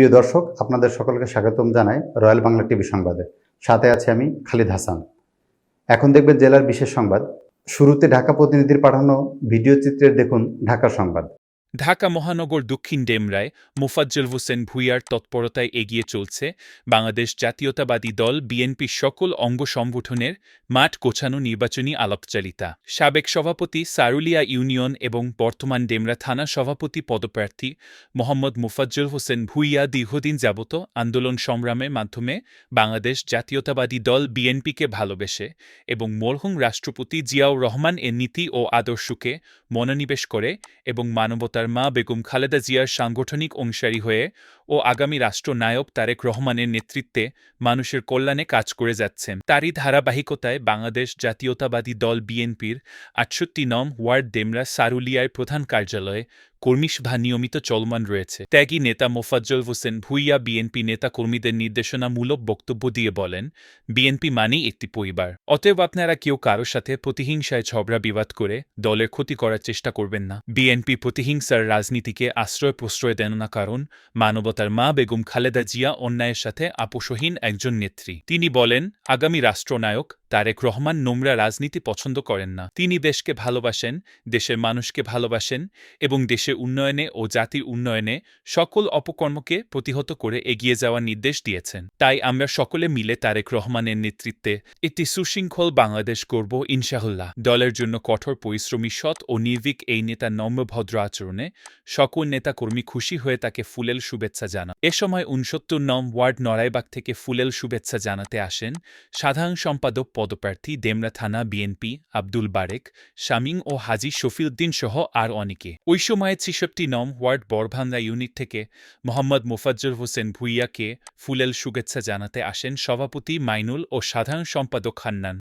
প্রিয় দর্শক, আপনাদের সকলকে স্বাগতম জানাই রয়্যাল বাংলা টিভি সংবাদে। সাথে আছে আমি খালিদ হাসান। এখন দেখবেন জেলার বিশেষ সংবাদ। শুরুতে ঢাকা প্রতিনিধির পাঠানো ভিডিও চিত্রের দেখুন ঢাকা সংবাদ। ঢাকা মহানগর দক্ষিণ ডেমরায় মোফাজ্জল হোসেন ভুইয়ার তৎপরতায় এগিয়ে চলছে বাংলাদেশ জাতীয়তাবাদী দল বিএনপির সকল অঙ্গ সংগঠনের মাঠ গোছানো নির্বাচনী আলাপচারিতা। সাবেক সভাপতি সারুলিয়া ইউনিয়ন এবং বর্তমান ডেমরা থানা সভাপতি পদপ্রার্থী মোহাম্মদ মোফাজ্জল হোসেন ভুইয়া দীর্ঘদিন যাবত আন্দোলন সংগ্রামের মাধ্যমে বাংলাদেশ জাতীয়তাবাদী দল বিএনপিকে ভালোবেসে এবং মরহুম রাষ্ট্রপতি জিয়াউর রহমান এর নীতি ও আদর্শকে মনোনিবেশ করে এবং মানবতার মা বেগম খালেদা জিয়ার সাংগঠনিক অংশারী হয়ে ও আগামী রাষ্ট্রনায়ক তারেক রহমানের নেতৃত্বে মানুষের কল্যাণে কাজ করে যাচ্ছেন। তারই ধারাবাহিকতায় বাংলাদেশ জাতীয়তাবাদী দল বিএনপির আটষট্টি নম ওয়ার্ড ডেমরা সারুলিয়ায় প্রধান কার্যালয়ে কর্মীসভা নিয়মিত চলমান রয়েছে। ত্যাগী নেতা মোফাজ্জল হোসেন ভুইয়া বিএনপি নেতা কর্মীদের নির্দেশনামূলক বক্তব্য দিয়ে বলেন, বিএনপি মানেই একটি পরিবার। অতএব আপনারা কেউ কারোর সাথে প্রতিহিংসায় ঝগড়া বিবাদ করে দলের ক্ষতি করার চেষ্টা করবেন না। বিএনপি প্রতিহিংসার রাজনীতিকে আশ্রয় প্রশ্রয় দেন না কারণ মানবতার মা বেগম খালেদা জিয়া অন্যায়ের সাথে আপোষহীন একজন নেত্রী। তিনি বলেন আগামী রাষ্ট্রনায়ক তারেক রহমান নোংরা রাজনীতি পছন্দ করেন না। তিনি দেশকে ভালোবাসেন, দেশের মানুষকে ভালোবাসেন এবং দেশের উন্নয়নে ও জাতির উন্নয়নে সকল অপকর্মকে প্রতিহত করে এগিয়ে যাওয়ার নির্দেশ দিয়েছেন। তাই আমরা সকলে মিলে তারেক রহমানের নেতৃত্বে একটি সুশৃঙ্খল বাংলাদেশ করব ইনশাহুল্লাহ দলের জন্য কঠোর পরিশ্রমী, সৎ ও নির্ভীক এই নেতা নম্র ভদ্র আচরণে সকল নেতাকর্মী খুশি হয়ে তাকে ফুলেল শুভেচ্ছা জানান এ সময় উনসত্তর নম ওয়ার্ড নড়াইবাগ থেকে ফুলেল শুভেচ্ছা জানাতে আসেন সাধারণ সম্পাদক পদপ্রার্থী দেমরা থানা বিএনপি আব্দুল বারেক শামিং ও হাজি শফিউদ্দিন সহ আর অনেকে। ওই সময়ে ছিষট্টি নম ওয়ার্ড বরভাঙ্গা ইউনিট থেকে মোহাম্মদ মোফাজ্জল হোসেন ভুইয়াকে ফুলেল শুভেচ্ছা জানাতে আসেন সভাপতি মাইনুল ও সাধারণ সম্পাদক হান্নান